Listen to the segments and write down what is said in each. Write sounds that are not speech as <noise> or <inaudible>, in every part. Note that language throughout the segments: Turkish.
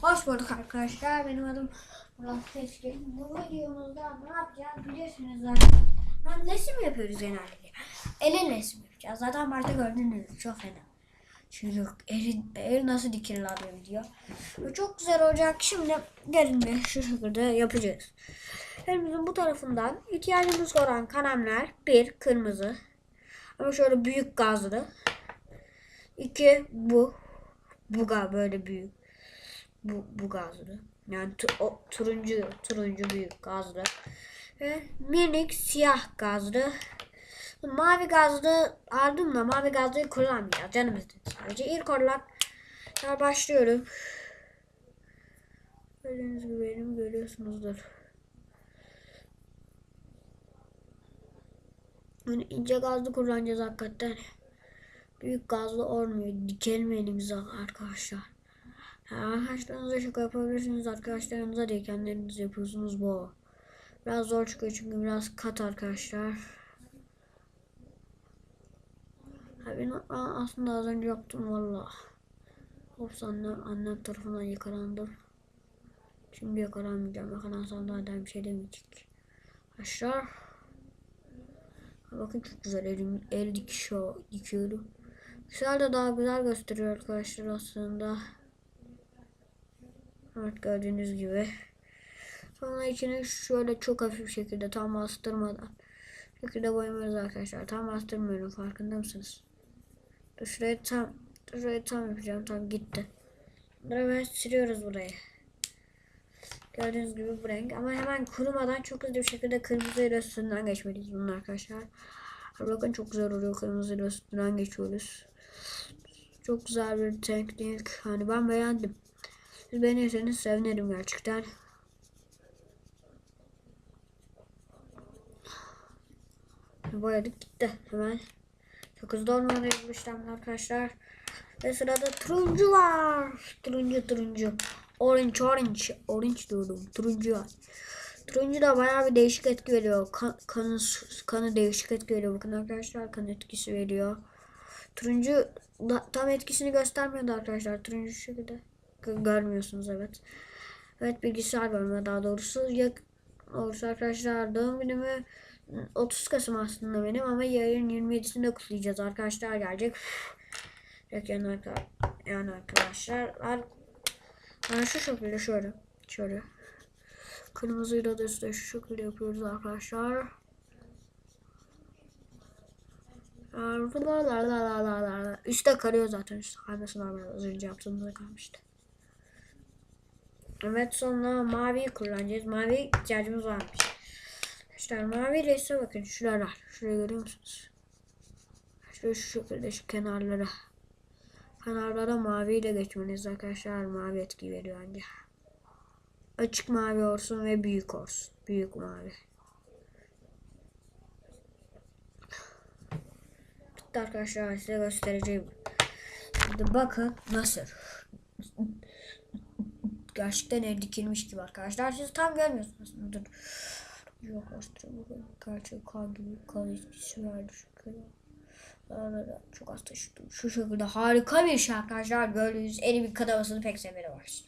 Hoş bulduk arkadaşlar. Benim adım Murat Tezgin. Bu videomuzda ne yapacağız biliyorsunuz zaten. Ben resim yapıyoruz genellikle. Elin resim yapacağız. Zaten başta gördüğünüz gibi çok fena. Çünkü el, el nasıl dikilir abi diyor. Çok güzel olacak. Şimdi gelin bir şu şekilde yapacağız. Elimizin bu tarafından ihtiyacımız olan kalemler bir kırmızı. Ama şöyle büyük gazlı. İki bu. Bu gaz böyle büyük. Bu, bu gazlı. Yani o, turuncu turuncu büyük gazlı. Ve minik siyah gazlı. Mavi gazlı aldım da mavi gazlıyı kullanmayacağız. Canım istedi sadece. İlk olarak başlıyorum. Gördüğünüz gibi benim görüyorsunuzdur. Yani ince gazlı kullanacağız hakikaten. Büyük gazlı olmuyor. Dikelim elimize arkadaşlar. Arkadaşlarınıza şaka yapabilirsiniz. Arkadaşlarınıza değil kendiniz yapıyorsunuz bu. Biraz zor çıkıyor çünkü biraz kat arkadaşlar. Ben aslında az önce yaptım valla. Of annem, annem tarafından yakalandım. Şimdi yakalanmayacağım. Yakalansam daha bir şey demeyecek. Arkadaşlar. Bakın çok güzel elim, el dikişiyor, dikiyorum. Güzel de daha güzel gösteriyor arkadaşlar aslında. Evet gördüğünüz gibi. Sonra içine şöyle çok hafif şekilde tam bastırmadan şekilde boyamıyoruz arkadaşlar. Tam bastırmıyorum farkında mısınız? Dur tam şuraya tam yapacağım. Tam gitti. Ben siliyoruz burayı. Gördüğünüz gibi bu renk. Ama hemen kurumadan çok hızlı bir şekilde kırmızı ile üstünden geçmeliyiz bunun arkadaşlar. Bakın çok güzel oluyor kırmızı ile üstünden geçiyoruz. Çok güzel bir teknik. Hani ben beğendim. Siz beğenirseniz sevinirim gerçekten. Boyadık gitti hemen. Çok hızlı olmalı bu işlemler arkadaşlar. Ve sırada turuncu var. Turuncu turuncu. Orange orange. Orange diyorum. Turuncu var. Turuncu da bayağı bir değişik etki veriyor. Kan, kanı, kanı değişik etki veriyor. Bakın arkadaşlar kan etkisi veriyor. Turuncu da, tam etkisini göstermiyordu arkadaşlar. Turuncu şekilde. Gö- Görmüyorsunuz evet. Evet bilgisayar görme daha doğrusu. Yak olursa arkadaşlar doğum günümü 30 Kasım aslında benim ama yarın 27'sinde kutlayacağız arkadaşlar gelecek. Yok yani, yani arkadaşlar yani şu şekilde şöyle şöyle kırmızıyla da şu şekilde yapıyoruz arkadaşlar. Üstte karıyor zaten. Üstte kayması normal. Az önce yaptığımda kalmıştı. Evet sonra maviyi kullanacağız. Mavi ihtiyacımız varmış. Arkadaşlar mavi resme bakın şuralar. Şurayı görüyor musunuz? Şöyle şu şekilde şu kenarlara. Kenarlara maviyle geçmeniz arkadaşlar. Mavi etki veriyor anca. Açık mavi olsun ve büyük olsun. Büyük mavi. Bitti arkadaşlar size göstereceğim. Şimdi bakın nasıl. Gerçekten el dikilmiş gibi arkadaşlar. Siz tam görmüyorsunuz. Dur. Yok aslında bakın. Gerçek kan gibi kan etkisi verdi çok az taşıdım. Şu şekilde harika bir şey arkadaşlar. Gördüğünüz en bir kadamasını pek severi var.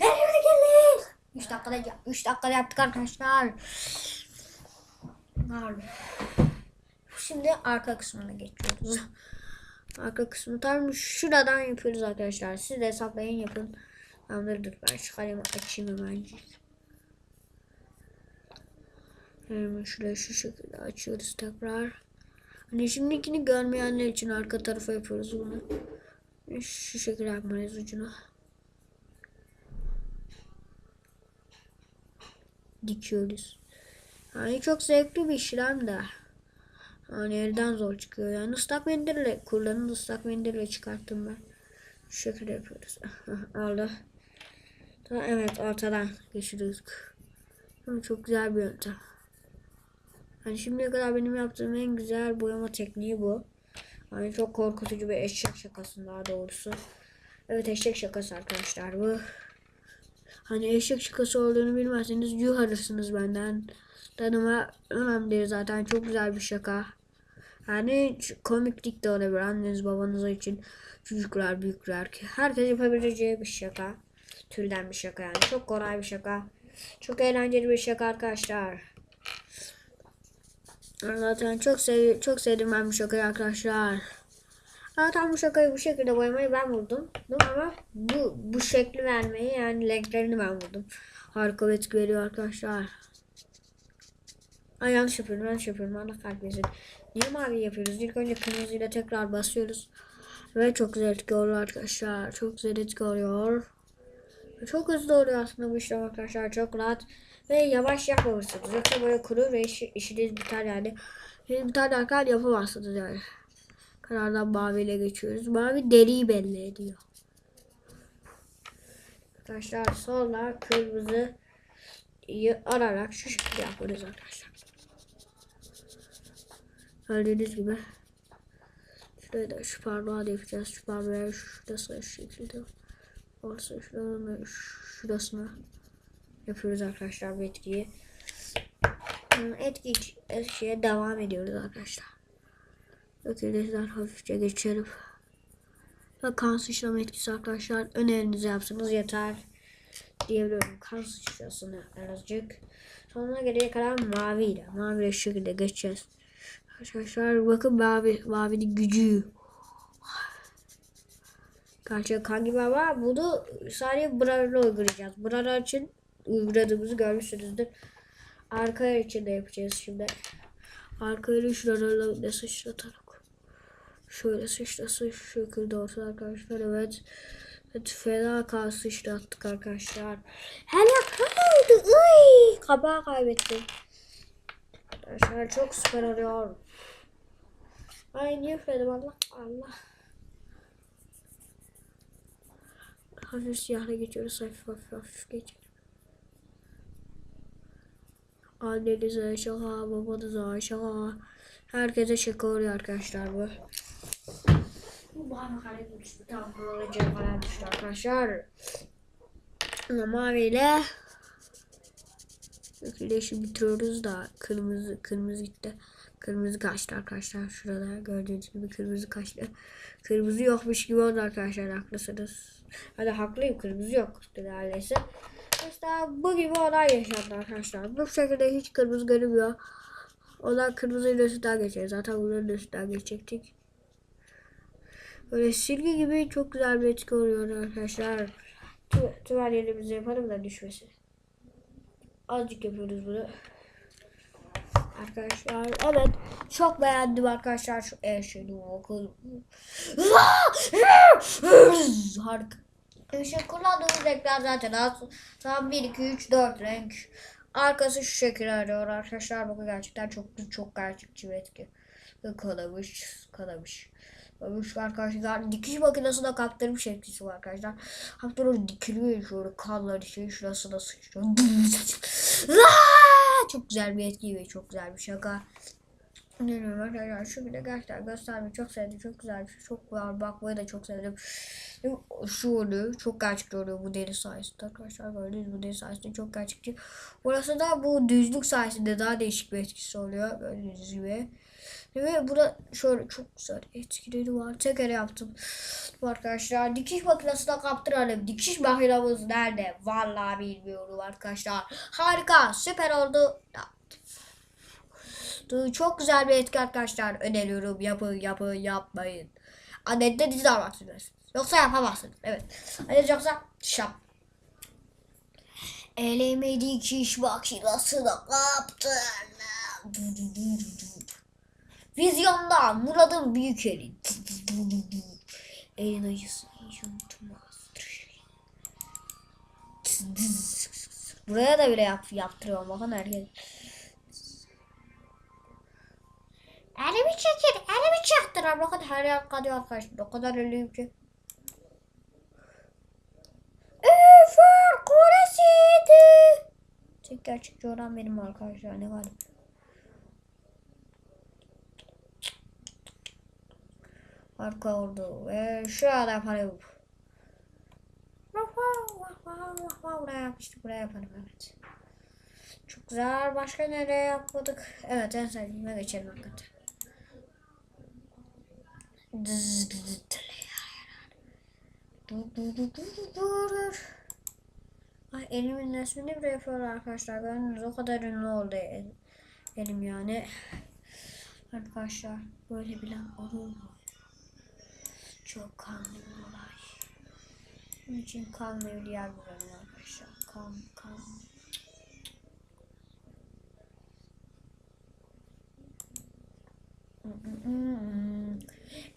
Elime dikildi. 3 dakikada 3 dakikada yaptık arkadaşlar. Harbi. Şimdi arka kısmına geçiyoruz. Arka kısmı tam şuradan yapıyoruz arkadaşlar. Siz de hesaplayın yapın. Tamamdır ben şu açayım hemen. Hemen şuraya şu şekilde açıyoruz tekrar. Hani şimdikini görmeyenler için arka tarafa yapıyoruz bunu. Şu şekilde yapmalıyız ucuna. Dikiyoruz. Yani çok zevkli bir işlem de. Hani elden zor çıkıyor. Yani ıslak mendille kullanın ıslak mendille çıkarttım ben. Şu şekilde yapıyoruz. <laughs> Aldı. Tamam, evet ortadan geçiriyoruz. Ama çok güzel bir yöntem. Hani şimdiye kadar benim yaptığım en güzel boyama tekniği bu. Hani çok korkutucu bir eşek şakası daha doğrusu. Evet eşek şakası arkadaşlar bu. Hani eşek şakası olduğunu bilmezseniz yuh arırsınız benden. Tanıma önemli değil zaten çok güzel bir şaka. Yani komiklik de olabilir. Anneniz babanız için çocuklar büyükler. Herkes yapabileceği bir şaka. Türden bir şaka yani. Çok kolay bir şaka. Çok eğlenceli bir şaka arkadaşlar. Zaten çok sev çok sevdim ben bu şakayı arkadaşlar. Zaten bu şakayı bu şekilde boyamayı ben buldum. Ama bu bu şekli vermeyi yani renklerini ben buldum. Harika bir veriyor arkadaşlar. Ay yanlış yapıyorum yanlış yapıyorum. Allah kahretsin. Niye mavi yapıyoruz? İlk önce kırmızıyla tekrar basıyoruz. Ve çok güzel etki oluyor arkadaşlar. Çok güzel etki oluyor. Çok hızlı oluyor aslında bu işlem arkadaşlar. Çok rahat. Ve yavaş yapmamışsınız. Yoksa böyle kurur ve işi, işiniz biter yani. Şimdi tane arkadaşlar yapamazsınız yani. Karardan maviyle geçiyoruz. Mavi deriyi belli ediyor. Arkadaşlar sonra kırmızı ararak şu şekilde yapıyoruz arkadaşlar. Gördüğünüz gibi. Şuraya da şu parmağı da yapacağız. Şu parmağı şurası şu şekilde. Orası şuranın şurasına yapıyoruz arkadaşlar bu etkiyi. Hmm, Etki şeye devam ediyoruz arkadaşlar. Ökülezden hafifçe geçelim. Ve kan sıçrama etkisi arkadaşlar. Önerinizi yapsanız yeter. Diyebiliyorum. Kan sıçrasını azıcık. Sonra geriye kalan maviyle. Şu şekilde geçeceğiz. Arkadaşlar bakın mavi, mavinin gücü. Karşıya kan gibi ama bunu sadece Brar'la uygulayacağız. Brar için uyguladığımızı görmüşsünüzdür. Arka için de yapacağız şimdi. Arkaya şuralarla ne sıçratarak. Şöyle sıçrasın şu şekilde olsun arkadaşlar. Evet. Evet fena kan sıçrattık arkadaşlar. Hele haydi. Uy, kabağı kaybettim. Arkadaşlar çok süper oluyor. Ay niye üfledim Allah Allah. Hafif siyahla geçiyoruz. Hafif hafif hafif geçelim. Annenize şaka, babanıza şaka. Herkese şaka oluyor arkadaşlar bu. Bu kare düştü. Tam düştü arkadaşlar. Ama maviyle Öküleşi bitiriyoruz da kırmızı kırmızı gitti. Kırmızı kaçtı arkadaşlar. Şurada gördüğünüz gibi kırmızı kaçtı. Kırmızı yokmuş gibi oldu arkadaşlar. Haklısınız. Hadi haklıyım. Kırmızı yok. Neredeyse. Mesela bu gibi olay yaşandı arkadaşlar. Bu şekilde hiç kırmızı görünmüyor. Onlar kırmızıyla üstünden geçiyor. Zaten bunların üstünden geçecektik. Böyle silgi gibi çok güzel bir etki oluyor arkadaşlar. Tüm her yerimizi yapalım da düşmesin. Azıcık yapıyoruz bunu. Arkadaşlar evet çok beğendim arkadaşlar şu ev şeyini okul. Harika. İşte kullandığımız renkler zaten az. Tam 1, 2, 3, 4 renk. Arkası şu şekilde arıyor arkadaşlar. Bakın gerçekten çok çok gerçekçi bir etki. Kalamış, kalamış. Kalamış arkadaşlar. Dikiş makinesine kaptırmış etkisi var arkadaşlar. Hatta o dikiliyor şöyle kanlar şey şurasına sıçrıyor. çok güzel bir etki ve çok güzel bir şaka. Bilmiyorum arkadaşlar şu bile gerçekten göstermeyi çok sevdim. Çok güzel bir şey. Çok var. Bakmayı da çok sevdim. Şu oluyor. Çok gerçekçi oluyor bu deri sayesinde arkadaşlar. Gördüğünüz bu deri sayesinde çok gerçekçi. Burası da bu düzlük sayesinde daha değişik bir etkisi oluyor. Gördüğünüz gibi. Ve burada şöyle çok güzel etkileri var. Tekrar yaptım. Arkadaşlar dikiş makinesine kaptıralım. Dikiş makinamız nerede? Vallahi bilmiyorum arkadaşlar. Harika. Süper oldu. Çok güzel bir etki arkadaşlar. Öneriyorum. Yapın yapın yapmayın. Annette dizi almazsınız. Yoksa yapamazsınız. Evet. Hani yoksa şap. Eleme dikiş makinesine kaptırdım. Vizyonda Murat'ın büyük eli. Elin acısı hiç unutmaz. Buraya da bile yap, yaptırıyorum bakın herkes. Elimi çekin, elimi çaktırın. Bakın her yer kalıyor arkadaşlar. O kadar ölüyüm ki. Eiffel Kulesi'ydi. Tek gerçekçi olan benim arkadaşlar. Ne var? Harika oldu. Ve şu an yapalım. Buraya yapmıştık. Buraya yapalım evet. Çok güzel. Başka nereye yapmadık? Evet en sevdiğime geçelim hakikaten. Ay elimin resmini bile yapıyor arkadaşlar. Gördünüz o kadar ünlü oldu el- elim yani. Arkadaşlar böyle bilen olur mu? Çok kanlı bir olay. Bunun için kanlı yer bulalım arkadaşlar. Kan kan.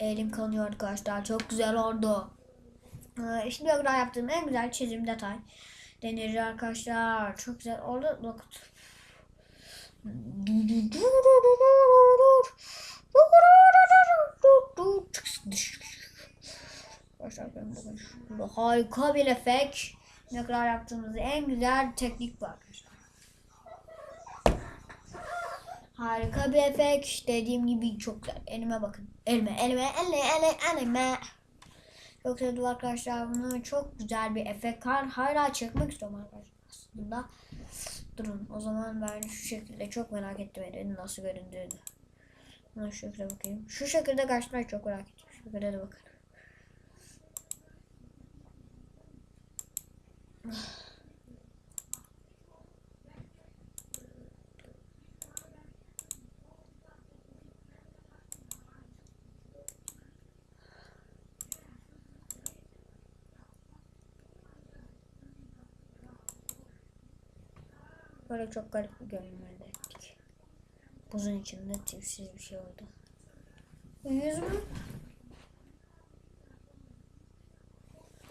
Elim kanıyor arkadaşlar. Çok güzel oldu. Ee, Şimdiye kadar yaptığım en güzel çizim detay. Denir arkadaşlar. Çok güzel oldu. Bakın. Arkadaşlar ben bugün şurada harika bir efekt. Ne kadar yaptığımız en güzel teknik arkadaşlar. Harika bir efekt. Dediğim gibi çok güzel. Elime bakın. Elime, elime, elime, elime, elime. Çok sevdim arkadaşlar. Bunu çok güzel bir efekt. Har hala çekmek istiyorum arkadaşlar aslında. Durun. O zaman ben şu şekilde çok merak ettim elinin nasıl göründüğünü. Buna şu şekilde bakayım. Şu şekilde kaçmayı çok merak ettim. Şu şekilde de bakın. Böyle çok garip bir görünüm elde ettik. Buzun içinde tipsiz bir şey oldu. Yüz mü?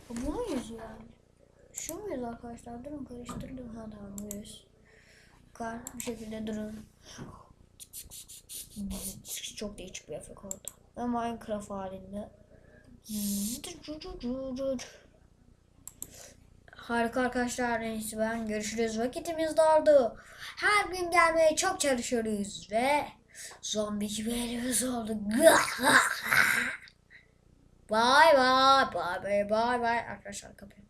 Bu mu yüz yani? Muyuz arkadaşlar? Durun karıştırdım. Ha tamam bu yüz. Kar bir şekilde durun. Çok değişik bir efekt oldu. Ve Minecraft halinde. Harika arkadaşlar. Neyse ben görüşürüz. Vakitimiz doldu. Her gün gelmeye çok çalışıyoruz ve zombi gibi elimiz oldu. <laughs> Bye bye. Bye bye bye bye. Arkadaşlar kapıyı.